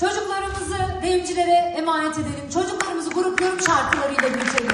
Çocuklarımızı deyimcilere emanet edelim. Çocuklarımızı grup yorum şarkılarıyla büyütelim.